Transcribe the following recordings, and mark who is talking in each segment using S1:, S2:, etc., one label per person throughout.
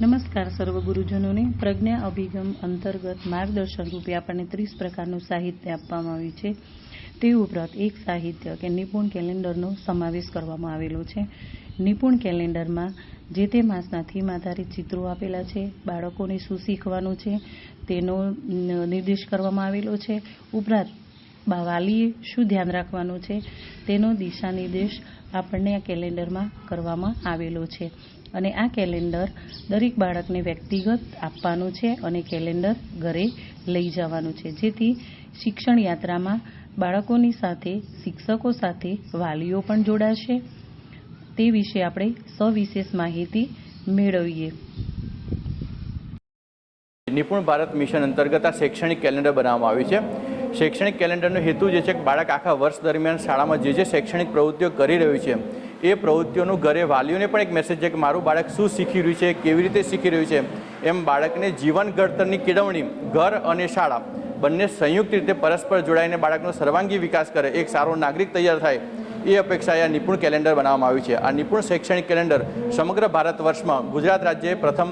S1: નમસ્કાર સર્વ ગુરુજનોને. પ્રજ્ઞા અભિગમ અંતર્ગત માર્ગદર્શન રૂપે આપણને ત્રીસ પ્રકારનું સાહિત્ય આપવામાં આવ્યું છે. તે ઉપરાંત એક સાહિત્ય કે નિપુણ કેલેન્ડરનો સમાવેશ કરવામાં આવેલો છે. નિપુણ કેલેન્ડરમાં જે તે માસના થીમ આધારિત ચિત્રો આપેલા છે, બાળકોને શું શીખવાનું છે, તેનો નિર્દેશ કરવામાં આવેલો છે. ઉપરાંત વાલીએ શું ધ્યાન રાખવાનું છે? તેનો દિશા નિર્દેશ આપણને આ કેલેન્ડરમાં કરવામાં આવેલો છે. અને આ કેલેન્ડર દરેક બાળકને વ્યક્તિગત આપવાનું છે અને કેલેન્ડર ઘરે લઈ જવાનું છે. જેથી શિક્ષણ યાત્રામાં બાળકોની સાથે, શિક્ષકો સાથે વાલીઓ પણ જોડાશે. તે વિશે આપણે સવિશેષ માહિતી મેળવીએ.
S2: નિપુણ ભારત મિશન અંતર્ગત આ શૈક્ષણિક કેલેન્ડર બનાવવામાં આવ્યું છે. શૈક્ષણિક કેલેન્ડરનો હેતુ જે છે કે બાળક આખા વર્ષ દરમિયાન શાળામાં જે જે શૈક્ષણિક પ્રવૃત્તિઓ કરી રહ્યું છે, એ પ્રવૃત્તિઓનું ઘરે વાલીઓને પણ એક મેસેજ છે કે મારું બાળક શું શીખી રહ્યું છે, કેવી રીતે શીખી રહ્યું છે. એમ બાળકને જીવન ઘડતરની કેળવણી, ઘર અને શાળા બંને સંયુક્ત રીતે પરસ્પર જોડાઈને બાળકનો સર્વાંગી વિકાસ કરે, એક સારો નાગરિક તૈયાર થાય. એ અપેક્ષાએ આ નિપુણ કેલેન્ડર બનાવવામાં આવ્યું છે. આ નિપુણ શૈક્ષણિક કેલેન્ડર સમગ્ર ભારત વર્ષમાં ગુજરાત રાજ્યએ પ્રથમ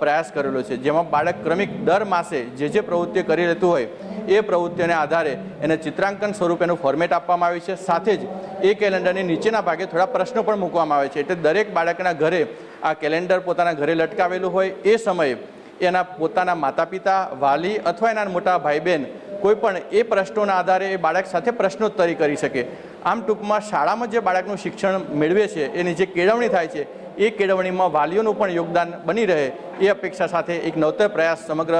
S2: પ્રયાસ કરેલો છે. જેમાં બાળક ક્રમિક દર માસે જે જે પ્રવૃત્તિઓ કરી લેતું હોય, એ પ્રવૃત્તિઓને આધારે એને ચિત્રાંકન સ્વરૂપેનું ફોર્મેટ આપવામાં આવ્યું છે. સાથે જ એ કેલેન્ડરની નીચેના ભાગે થોડા પ્રશ્નો પણ મૂકવામાં આવે છે. એટલે દરેક બાળકના ઘરે આ કેલેન્ડર પોતાના ઘરે લટકાવેલું હોય, એ સમયે એના પોતાના માતા પિતા વાલી અથવા એના મોટા ભાઈ બહેન કોઈ પણ એ પ્રશ્નોના આધારે એ બાળક સાથે પ્રશ્નોત્તરી કરી શકે. આમ ટૂંકમાં શાળામાં જે બાળકનું શિક્ષણ મેળવે છે, એની જે કેળવણી થાય છે, એ કેળવણીમાં વાલીઓનું પણ યોગદાન બની રહે, એ અપેક્ષા સાથે એક નવતર પ્રયાસ સમગ્ર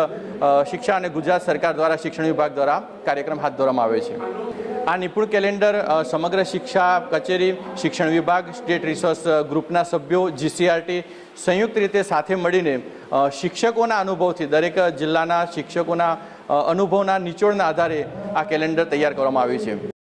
S2: શિક્ષા અને ગુજરાત સરકાર દ્વારા, શિક્ષણ વિભાગ દ્વારા કાર્યક્રમ હાથ ધરવામાં આવે છે. આ નિપુણ કેલેન્ડર સમગ્ર શિક્ષા કચેરી, શિક્ષણ વિભાગ, સ્ટેટ રિસોર્સ ગ્રુપના સભ્યો જીસીઆરટી સંયુક્ત રીતે સાથે મળીને શિક્ષકોના અનુભવથી દરેક જિલ્લાના શિક્ષકોના અનુભવના નિચોડના આધારે આ કેલેન્ડર તૈયાર કરવામાં આવ્યું છે.